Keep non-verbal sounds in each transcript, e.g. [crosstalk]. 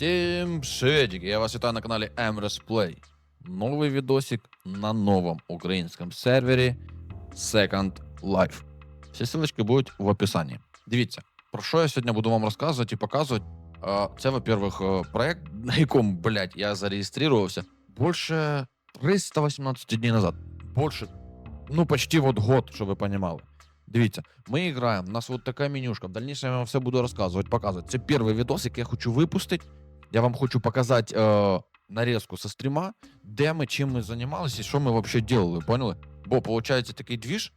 Всім приветики, я вас вітаю на каналі Emres Play. Новий відосик на новому українському сервері Second Life. Всі ссылочки будуть в описанні. Дивіться, про що я сьогодні буду вам розказувати і показувати. А, Це, во-первых, е, проект, [laughs] на якому, блядь, я зареєструвався більше 318 днів назад. Більше, ну, почти вот год, щоб ви розуміли. Дивіться, ми граємо, у нас вот така менюшка. В дальнейшем я вам все буду розказувати, показувати. Це перший відос, який я хочу випустити. Я вам хочу показати е, нарезку со стріма, де ми чим ми займалися і що ми вообще делали, поняли? Бо виходить такий двіж,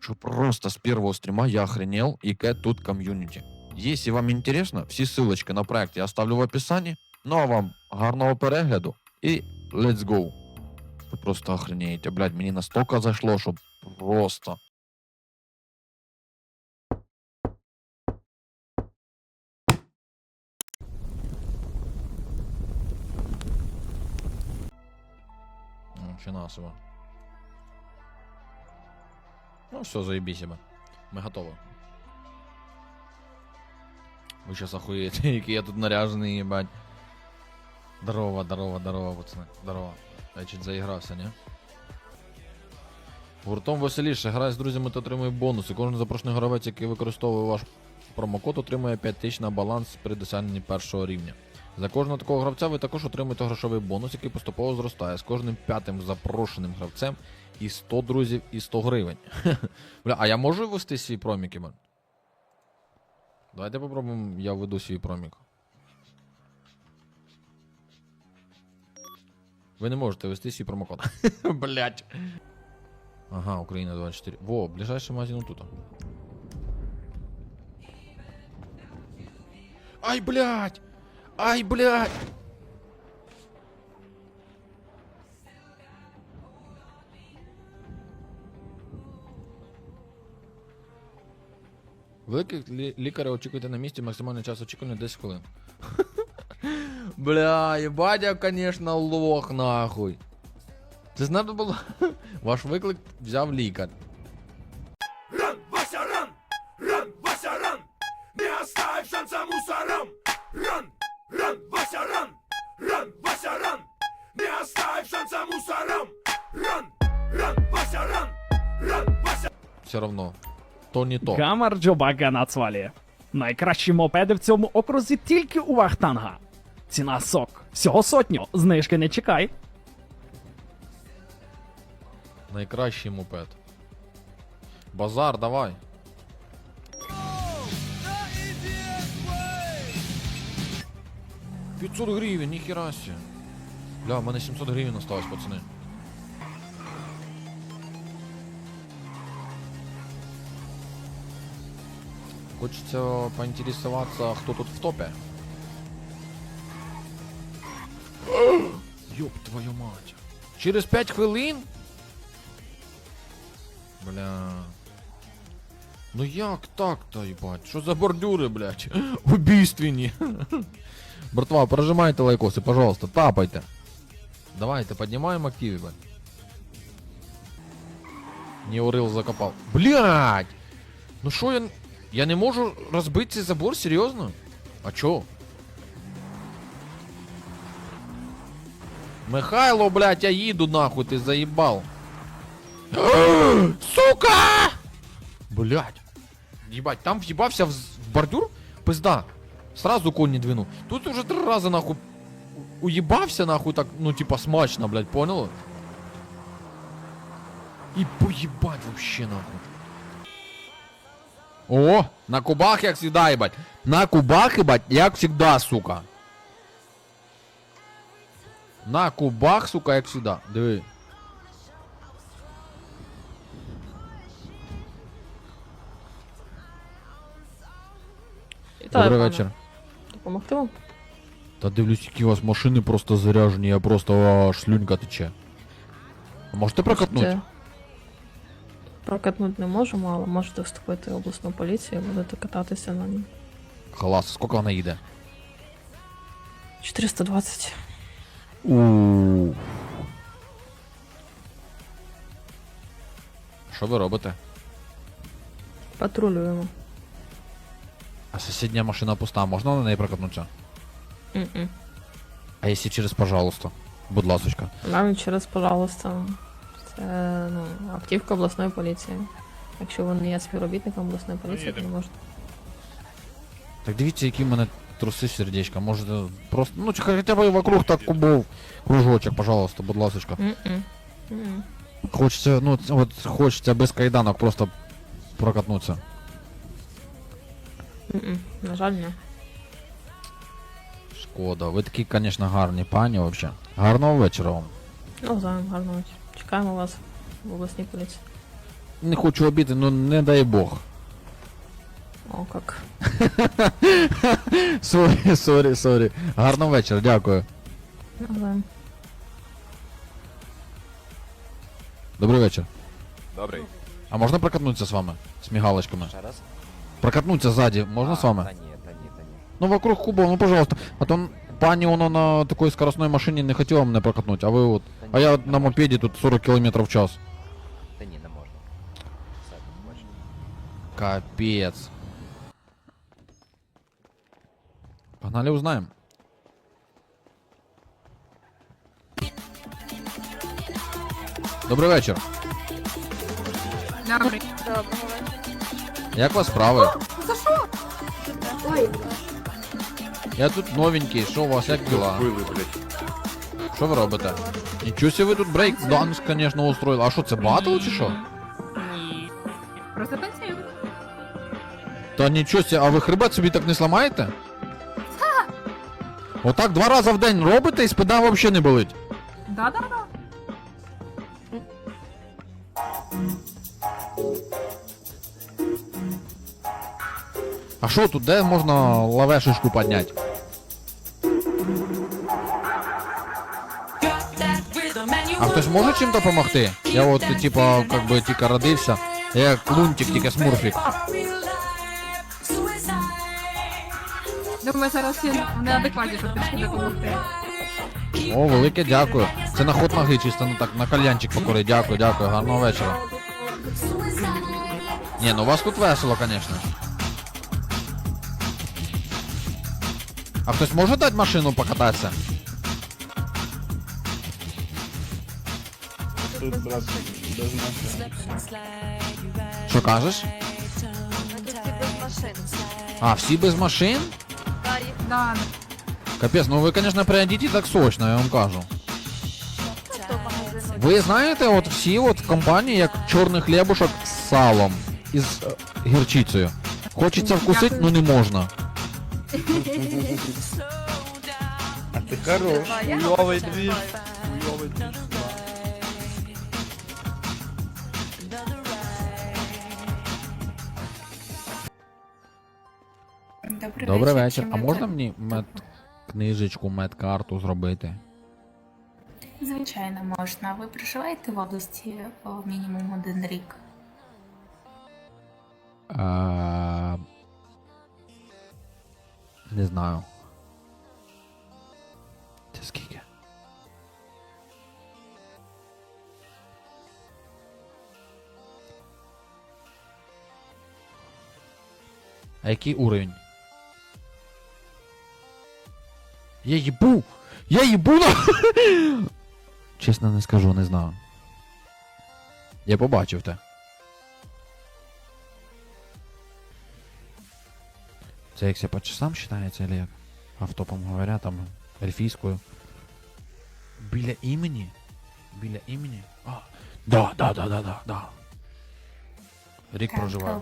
що просто з першого стріма я охренел, яке тут ком'юніті. Якщо вам интересно, всі ссылочки на проект я оставлю в описанні. Ну а вам гарного перегляду і let's go. Ви просто охренеєте, блядь, мені настільки зайшло, що просто. Ну, финансово. Ну, все, заебись себе. Мы готовы. Вы сейчас охуеете, [laughs] який я тут наряжений, ебать. Здорово, здорово, здорово, пацани. Здорово. Я чуть заігрався, не? Гуртом веселіше. Грай з друзями та отримує бонуси. Кожен запрошений гравець, який використовує ваш промокод, отримує 5 тисяч на баланс при досягненні першого рівня. За кожного такого гравця ви також отримуєте грошовий бонус, який поступово зростає з кожним п'ятим запрошеним гравцем і 100 друзів і 100 гривень. [laughs] Бля, а я можу ввести свій промік, Іван? Давайте попробуємо, я введу свій промік. Ви не можете ввести свій промокод. [laughs] Блять. Ага, Україна 24. Во, ближайший магазин тут. Ай, блядь! Ай, блядь! Великих лі- лікаря очікуйте на місці, максимальний час очікування 10 хвилин. [laughs] Бля, ебать, я, конечно, лох, нахуй. Це ж було. [laughs] Ваш виклик взяв лікар. Все равно. То не то. Гамар Джобака Нацвалі. Найкращі мопеди в цьому окрузі тільки у Вахтанга. Ціна сок. Всього сотню. Знижки не чекай. Найкращий мопед. Базар, давай. П'ятсот гривень, ніхера сі. Бля, в мене 700 гривень осталось, пацани. Хочеться поінтересуватися, хто тут в топі. Ёб твою мать. Через 5 хвилин? Бля. Ну як так-то, їбать? Що за бордюри, блядь? [laughs] Убійственні. [laughs] Братва, прожимайте лайкоси, пожалуйста, тапайте. Давайте, поднимаем актив, ебать. Не урыл закопал. Блядь! Ну що я... Я не можу розбити цей забор, серйозно? А чо? Михайло, блядь, я їду нахуй, ти заїбал. [gasps] Сука! Блять. Ебать, там въебався в, бордюр? Пизда. Сразу конь не двинул. Тут уже три раза нахуй уебався нахуй так, ну типа смачно, блядь, понял? И поебать вообще нахуй. О, на кубах як всегда, ебать. На кубах, ебать, як всегда, сука. На кубах, сука, як всегда. Диви. Вітаю, Добрий пане. вечір. Допомогти вам? Та дивлюсь, які у вас машини просто заряжені, я просто аж слюнька тече. А можете прокатнути? Можете- Прокатнути не можемо, але можете вступити в обласну поліцію і будете кататися на ній. Клас, скільки вона їде? 420. У. Що ви робите? Патрулюємо. А сусідня машина пуста, можна на неї прокатнутися? М-м. А якщо через пожалуйста? Будь ласочка. Навіть через, пожалуйста, це ну, автівка обласної поліції. Якщо ви не є співробітником обласної поліції, то не можете. Так дивіться, які в мене труси сердечка. Може просто. Ну, чи хоча б вокруг так кубов. Кружочок, пожалуйста, будь ласочка. М-м. М-м. Хочеться, ну, це от хочеться без кайданок просто прокатнутися. М-м. На жаль, ні. Шкода. Ви такі, звісно, гарні пані взагалі. Гарного вечора вам. Ну, за гарного вечора. Чекаємо вас в обласній поліції. Не хочу обіти, ну не дай Бог. О, як. [laughs] Сорі, сорі, сорі. Гарного вечора, дякую. Навзаєм. Добрий вечір. Добрий. А можна прокатнутися з вами? З мігалочками? Ще раз? Прокатнутися ззаді, можна А, з вами? Та ні, та ні, та ні. Ну вокруг кубов, ну пожалуйста. А то пані воно на такій скоростной машині не хотіла мене прокатнути, а ви от. Та ні, А я не от на можна. мопеді тут 40 км в час. Та ні, не можна. Все, тут бачиш. Капець. Погнали узнаємо. Добрий вечір. Добрий. Як у вас справи? За що? Ой, Я тут новенький, що у вас, як діла? Били, блядь. Що ви робите? Нічого себе ви тут брейк-данс, звісно, устроїли. А що, це батл чи що? ні. Просто танцюю. Та нічого себе, а ви хребет собі так не сламаєте? Отак два рази в день робите і спина взагалі не болить. Да-да-да. А що тут, де можна лавешечку підняти? А може чим допомогти? Я от, типа, как би тільки родився. Я як лунтик, тільки смурфік. Думаю, зараз всі в неадекваті, щоб трішки допомогти. О, велике дякую. Це на ход ноги чисто, ну так, на кальянчик покори. Дякую, дякую, гарного вечора. Ні, ну у вас тут весело, звісно. А хтось може дати машину покататися? Що кажеш? А, всі без машин? Да, Капець, ну ви, звісно, приїдете так сочно, я вам кажу. Ви знаєте, от всі от компанії, як чорний хлібушок з салом і з е, гірчицею. Хочеться вкусити, ну не можна. [laughs] А ти хорош. Хуйовий двіж. Хуйовий двіж. Добрий, вечір. А можна мені мед книжечку, медкарту зробити? Звичайно, можна. Ви проживаєте в області мінімум один рік. А... Не знаю. Це скільки? А який уровень? Я їбу! Я їбу! на- [laughs] Чесно не скажу, не знаю. Я побачив те. Це як по часам считається, или як? Автопом говоря, там, ельфійською. Біля імені? Біля імені? А, да, да, да, да, да, да. Рік. А,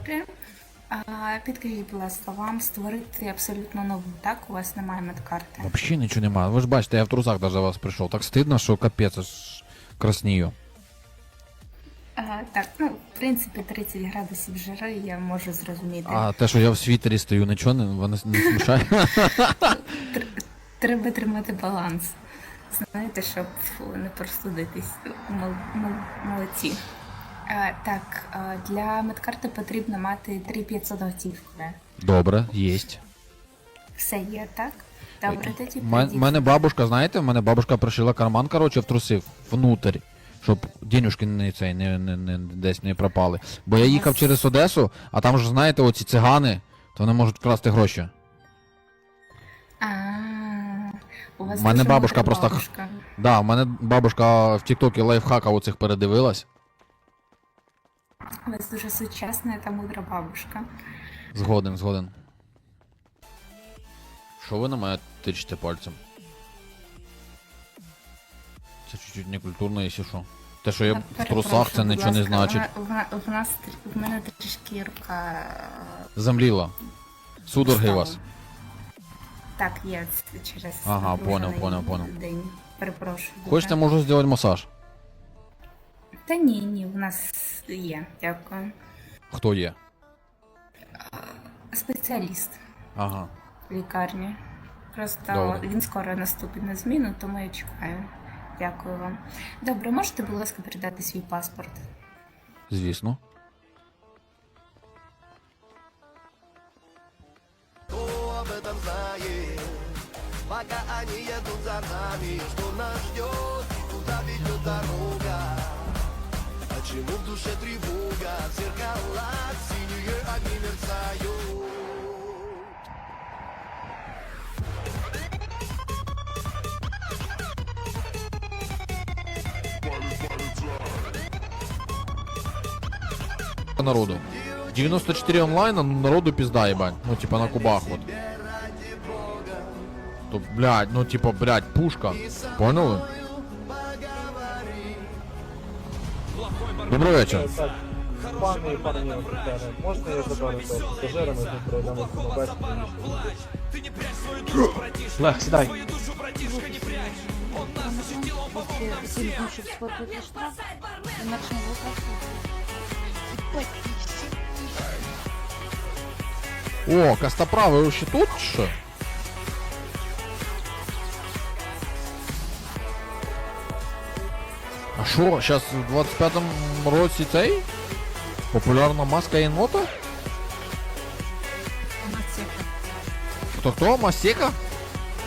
підкажіть, будь ласка, вам створити абсолютно нову, так? У вас немає медкарти. Вообще нічого немає. Ви ж бачите, я в трусах даже вас прийшов. Так стидно, що капець аж краснію. А, так, ну, в принципі, 30 градусів жари я можу зрозуміти. А те, що я в світері стою, нічого не, вони не смущає. Треба тримати баланс. Знаєте, щоб не простудитись. Мол- мол- Молодці. А, так, для медкарти потрібно мати 3500 готівки. Добре, єсть. Все є, так? Добре, тоді У мене, бабушка, знаєте, в мене бабушка пришила карман, коротше, в труси внутрь, щоб денюжки не, цей, не, не, не, десь не пропали. Бо я їхав через Одесу, а там ж, знаєте, оці цигани, то вони можуть вкрасти гроші. А, У вас мене бабушка просто Да, у мене бабушка в Тіктокі лайфхака оцих передивилась. У вас дуже сучасна та мудра бабушка. Згоден, згоден. Що ви на мене тичите пальцем? Це чуть-чуть некультурно, якщо що. Те, що я в трусах, це нічого не значить. В, нас в мене трішки рука. е, Замліла. Судороги встала. вас. Так, є це через Ага, понял, понял, понял. день. Перепрошую. Хочете, можу зробити масаж. Та ні, ні, в нас є, дякую. Хто є? Спеціаліст Ага. в лікарні. Просто Добре. він скоро наступить на зміну, тому я чекаю. Дякую вам. Добре, можете, будь ласка, передати свій паспорт? Звісно. об этом знает Пока они едут за нами Что нас ждет, куда ведет дорога Почему в душе тревога В синие огни мерцают Народу. 94 онлайн, а народу пизда ебать. Ну, типа на кубах вот. То, блядь, ну типа, блядь, пушка. Поняли? Добрий вечір. Так, пане і пані офіцери, можна я заберу цього пасажира, ми тут пройдемо на безпеку. Лех, сідай. О, Костоправ, ви ще тут чи що? А що, зараз в 25-му році цей? Популярна маска єнота? У нас сека. Хто хто? Масека?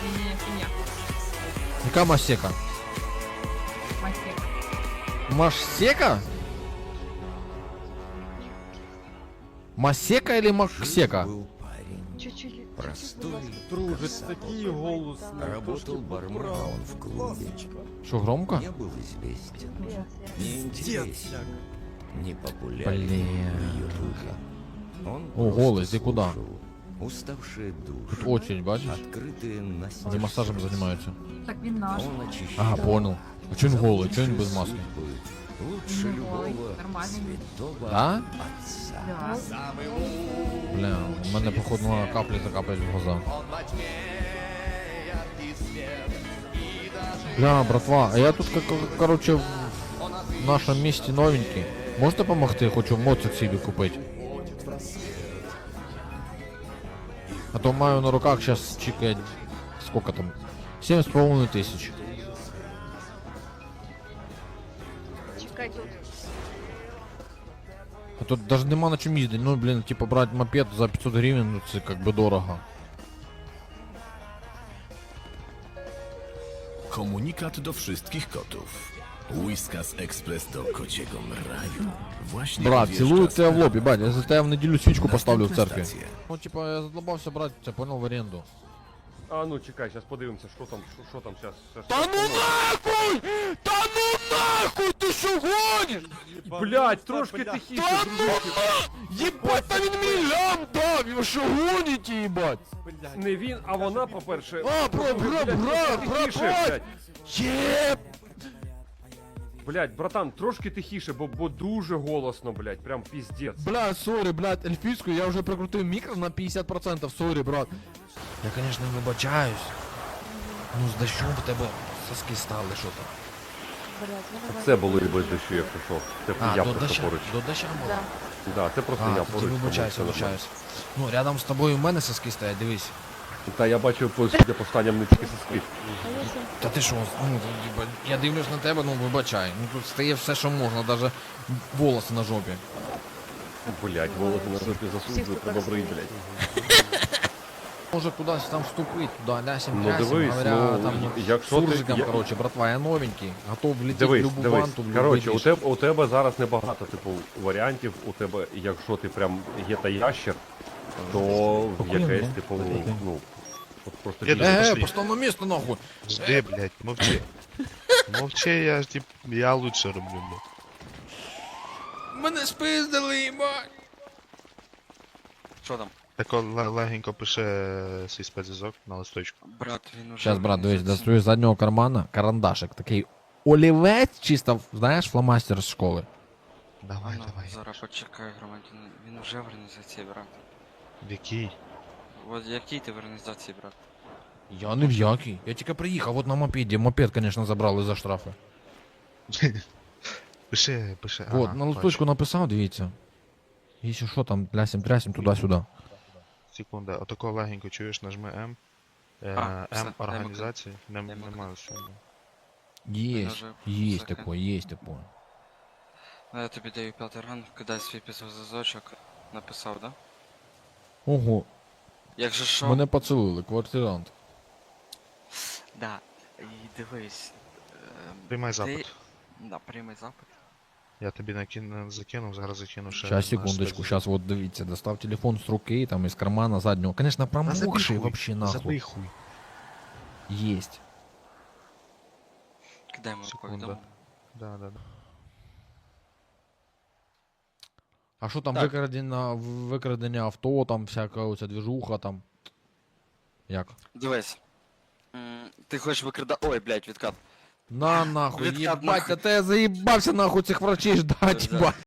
Ні, фіня. Яка масека? Масека. Машсека? Масека или Максека? Друже, такий голос. Работал барменом в клубе. Що, громко? Не был известен. Неинтересен. Непопулярен Блин. в ее духе. Он О, просто голос, ты куда? слушал Уставшие души, Очередь, бачиш? открытые на Вони масажем займаються. Так він наш. Он очищал Ага, понял. А чого він голий? Чого він без маски? Лучше Ну, любого святого Да? отца. Да. Бля, у мене походу на каплі закапають в глаза. Бля, братва, а я тут, как, короче, в нашому місті новенький. Можете допомогти? Хочу моцик собі купити. А то маю на руках зараз чекать. Сколько там? 7,5 тисяч. тут даже нема на чим їздити. Ну, блін, типа брати мопед за 500 гривень, ну це как би дорого. Komunikat do wszystkich kotów. Whiskas Express do kociego raju. Właśnie Брат, odjeżdża цілую z тебе в terenu. лобі, бать, я за тебе в неділю свічку поставлю в Następna церкві. stacja. Ну, типа, я задолбався брати це, понял, в оренду. А ну чекай, зараз подивимося, що там, що, що там зараз. Та ну нахуй! Та ну нахуй! Ти що гониш? Блять, трошки тихіше, Та ну. Єбать, та він мій лям дав! Ви що гоніте, їбать? Не він, а вона, по-перше. А, брат, брат, Блядь, брат, трошки брат, тихіше, брат! блядь. Єб! Блять, братан, трошки тихіше, бо, бо дуже голосно, блять, прям піздець. Бля, сорі, блядь, ельфійську, я вже прикрутив мікро на 50%, сорі, брат. Я, конечно, вибачаюсь. Ну, з дощом в тебе соски стали, що там. Це було і без дощу, я прийшов. Це А, я до просто доща, поруч. до доща було. Да, це просто А, я тоді поруч. тому вибачаюсь, нормально. вибачаюсь. Ну, рядом з тобою в мене соски стоять, дивись. Та я бачу, по судя по станям не тільки соски. Та ти що, ну, типа, я дивлюсь на тебе, ну вибачай. Ну тут стає все, що можна, навіть волоси на жопі. Блять, волоси на жопі засуджую, треба брить, блять. Може кудись там вступити, туди, лясім, Ну, лясім, дивись, говоря, ну, там, якщо суржиком, я- короче, братва, я новенький, готов влетіти в любу дивись. ванту, в Коротше, у любий тебе, у тебе зараз небагато, типу, варіантів. У тебе, якщо ти прям є та ящер, то в якесь, типу, ну, От просто да. Е, постав на місто нахуй. Жди, блядь, мовчи. [laughs] Мовчи, я ж тип, я лучше роблю, блядь. Мене спиздили, їбать. Що там? Так он ле- легенько пише свій спецзв'язок на листочку. Брат, він уже. Сейчас, брат, дивись, достаю з заднього кармана карандашик. Такий олівець, чисто, знаєш, фломастер з школи. Давай, Ну, давай. Зараз почекай, громадянин. Він уже в організації, брат. В який? От який ти в організації, брат? Я не в якій. Я тільки приїхав, от на мопеді. Мопед, звісно, забрали за штрафи. Пиши, пиши. Вот, ага, на бачу. листочку написав, дивіться. Якщо що там, лясім трясім туди-сюди. Секунда, отако легенько чуєш, нажми М. Е, А, все, М організації. Нем- макар. Немає що. Єсть, уже єсть всяке. такое. Ну, я тобі даю п'ятий ранг, кидай свій пісозазочок. Написав, да? Ого, Як же що? мене поцілили, квартирант. Да. І дивись. ем, Приймай ти- запит. Да, приймай запит. Я тобі накину, закинув, зараз закину ще. Сейчас, секундочку, сейчас вот дивіться, достав телефон з руки, там із кармана заднього. Конечно, промокший вообще нахуй. Забий хуй. Есть. Кидай мені Секунда. повідомлення. Да, да, да. А що там Так. викрадення, викрадення авто, там всяка оця движуха там. Як? Дивись. М, Ти хочеш викрадати. Ой, блядь, відкат. На нахуй, Відкат а нахуй. та те я заїбався нахуй цих врачей ждать, Да. ебать.